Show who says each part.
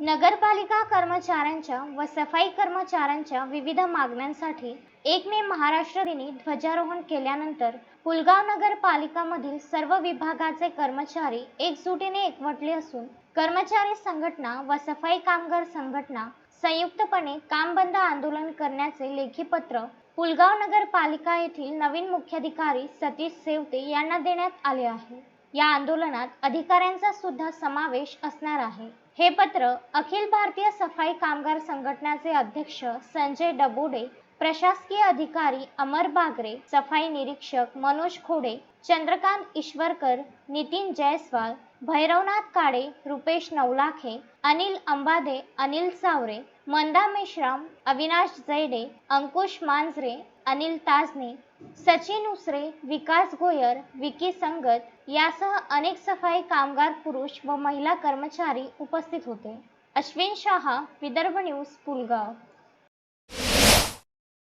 Speaker 1: नगरपालिका कर्मचाऱ्यांच्या व सफाई कर्मचाऱ्यांच्या विविध मागण्यांसाठी एक मे महाराष्ट्र दिनी ध्वजारोहण केल्यानंतर पुलगाव नगरपालिकामधील सर्व विभागाचे कर्मचारी एकजुटीने एकवटले असून कर्मचारी संघटना व सफाई कामगार संघटना संयुक्तपणे काम बंद आंदोलन करण्याचे लेखी पत्र पुलगाव नगरपालिका येथील नवीन मुख्याधिकारी सतीश सेवते यांना देण्यात आले आहे. या आंदोलनात अधिकाऱ्यांचा सुद्धा समावेश असणार आहे. हे पत्र अखिल भारतीय सफाई कामगार संघटनाचे अध्यक्ष संजय डबोडे प्रशासकीय अधिकारी अमर बागरे सफाई निरीक्षक मनोज खोडे चंद्रकांत ईश्वरकर नितीन जयस्वाल भैरवनाथ काळे रुपेश नवलाखे अनिल अंबादे अनिल सावरे मंदा मेश्राम अविनाश जैडे अंकुश मांजरे अनिल ताजने सचिन उसरे विकास गोयर विकी संगत यासह अनेक सफाई कामगार पुरुष व महिला कर्मचारी उपस्थित होते. अश्विन शहा विदर्भ न्यूज पुलगाव.